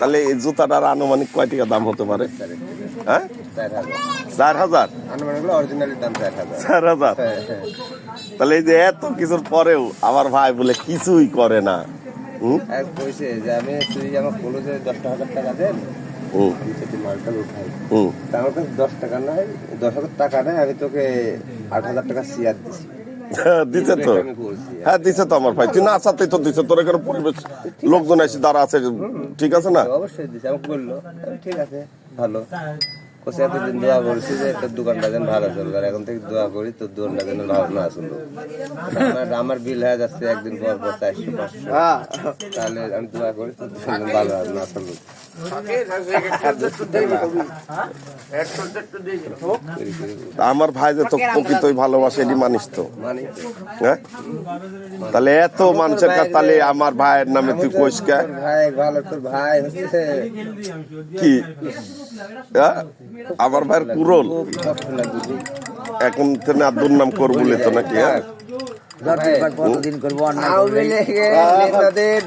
তাহলে এই জুতাটার আনুমানিক কয় টাকা দাম হতে পারে? হ্যাঁ? চার হাজার। চার হাজার আনুমানিকগুলো অরিজিনালের দাম চার হাজার। চার হাজার? তাহলে এই যে এত কিছুর পরেও আমার ভাই বলে কিছুই করে না। কইছে যে আমি তুই আমার কলেজে দশটা হাজার টাকা দেন হুম। আমি সেটি মালটা উঠাই হুম। তা আমার কাছে দশ টাকা নাই দশ হাজার টাকা নেই আমি তোকে আট হাজার টাকা সিয়ার দিছি। দিছে তো। হ্যাঁ দিছে তো আমার ভাই। তুই না আসাতেই তো দিছে। তোর এখানে পরিবেশ, লোকজন এসে দাঁড়া আছে, ঠিক আছে না? অবশ্যই দিছে, আমাকে বলল। ঠিক আছে, ভালো। কোসে এতদিন দোয়া করছি যে তোর দোকানটা যেন ভালো চলবে আর এখন থেকে দোয়া করি তোর দোকানটা যেন ভালো না চলবে আমার বিল হয়ে যাচ্ছে একদিন পর পর চারশো পাঁচশো। তাহলে আমি দোয়া করি তোর দোকান ভালো না চলবে আমার ভাই যে তো প্রকৃতই ভালোবাসে এটি মানিস তো। মানে? হ্যাঁ? তাহলে এত মানুষের কাছে তাহলে আমার ভাইয়ের নামে তুই কইস কে? ভাই ভালো তোর ভাই হচ্ছে কি? হ্যাঁ? আমার ভাইয়ের কুরল? এখন তুমি আর দুর্নাম করব তো নাকি হ্যাঁ?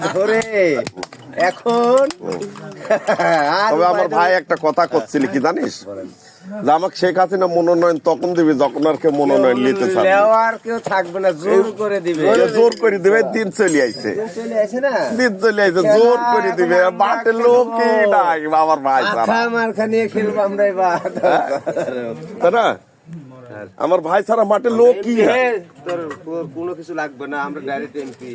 ধরে। এখন তবে আমার ভাই একটা কথা করছিল কি জানিস? যে আমাকে শেখ হাসিনা মনোনয়ন তখন দিবি যখন আর কেউ মনোনয়ন নিতে লেওয়ার কেউ থাকবে না জোর করে দিবে। জোর করে দিবে দিন চলে আইছে। দিন চলে আইছে জোর করে দিবে। লোকই নাই আমার ভাই নিয়ে খেলব আমরা এবার। তাই না? আমার ভাই ছাড়া মাঠে তোর তোর কোনো কিছু লাগবে না আমরা ডাইরেক্ট এমপি